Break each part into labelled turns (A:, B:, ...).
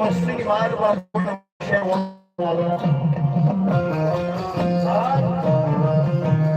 A: જોજે મારી વસ્તી માર બાપ છે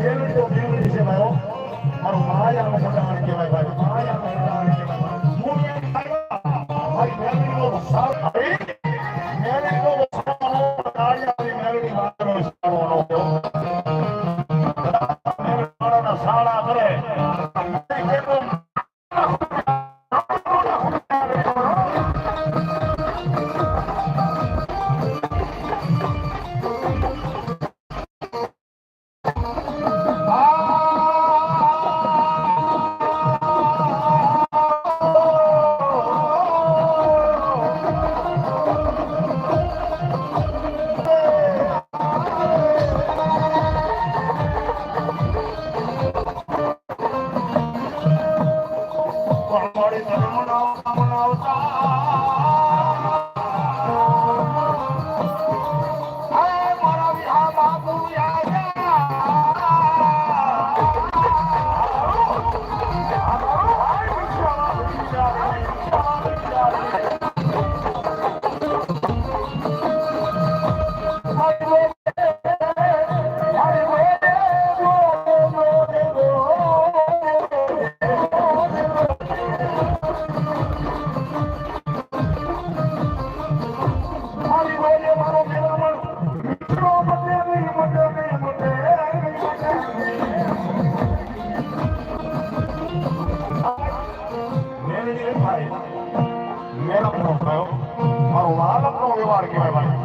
A: મેલડી તો મેલડી છે ભાઈઓ મારો માયાનો વ્યવહાર કહેવાય ભાઈ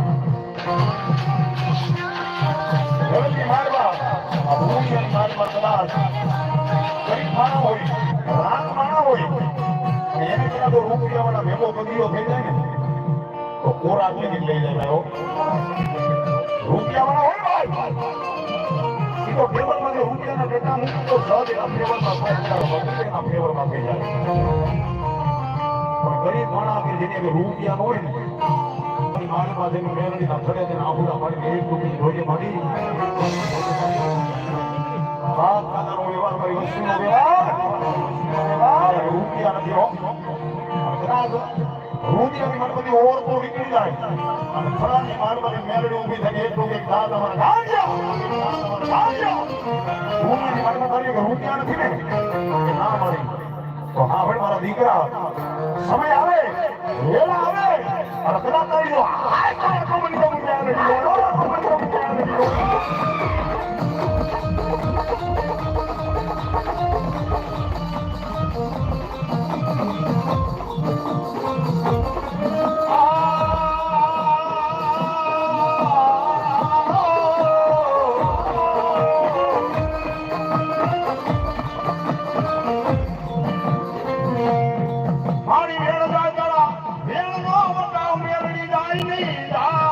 A: હોય એને થઈ જાય ને તો કોરા લઈ લઈ જાય ભાઈઓ રૂપિયાવાળા ભાઈ તો ટેબલમાં જે રૂપિયાના ડેટા તો સહજ એના એના ફેવરમાં થઈ જાય પણ ગરીબ માણસ કે જેને રૂપિયા હોય મારી મારી વ્યવહાર મારી વસ્તુનો વ્યવહાર. વ્યવહાર રૂપિયા નથી હો. કદાચ રૂપિયાની મારફતે ઓળખો નીકળી જાય. અને ફળાની મારફતે મેલડી ઊભી થઈ એટલું કે દાદ તો હા ભાઈ મારા દીકરા સમય આવે વેળા આવે અને કદાચ જો હાય કરે તો મૂક્યા Lord.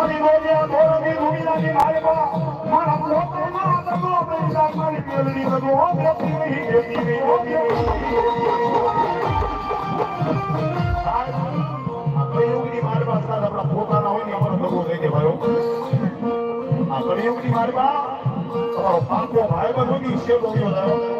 A: મારી બોલ્યા ધોરણી રૂપિયાની માલમાં મારા લોકોમાં દગો પૈસા મારી મેળવી બધું. હો બેઠી નહીં બેઠી નહીં કળિયુગની મારવા સાથ આપણા પોતાના હોય ને આપણો દગો થઈ જાય ભાઈઓ. આ કળિયુગની મારવા તમારો પાકો ભાઈ બધો ની થયો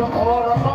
A: હું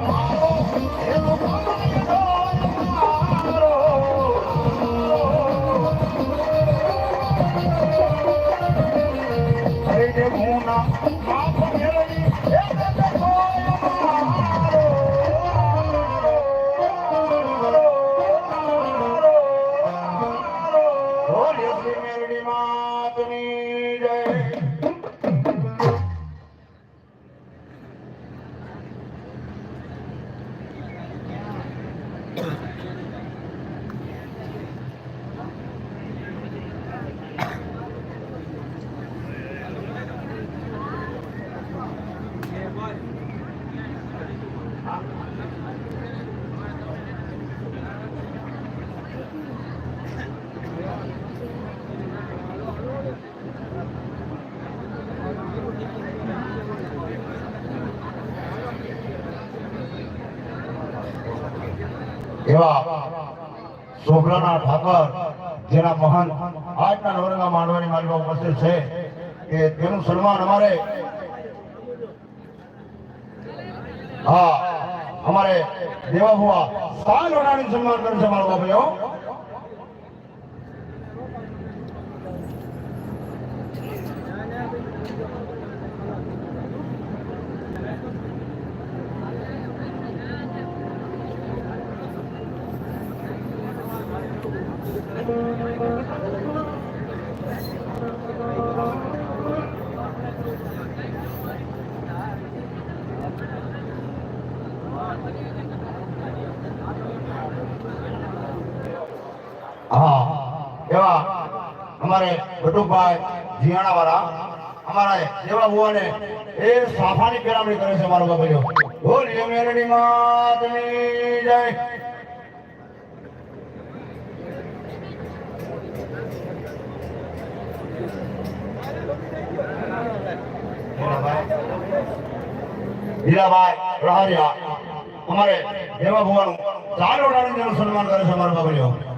A: એવા શોભલાના ઠાકર, જેના મહાન આજના નવરંગા માંડવાની માલિકા ઉપસ્થિત છે, કે તેનું સન્માન અમારે હા, અમારે દેવા હુઆ સાલ વડાની સન્માન કરે છે મારો બાપુ હા એવા અમારે બટુભાઈ જીયાણા વાળા અમારા જેવા હોવાને એ સાફાની પેરામણી કરે છે, મારો બાપુ બોલીએ મેરડી માતની જય. હીરાભાઈ રહારિયા અમારે દેવા ભગવાન ચાર જેનું સન્માન કરે છે અમારા બાબુ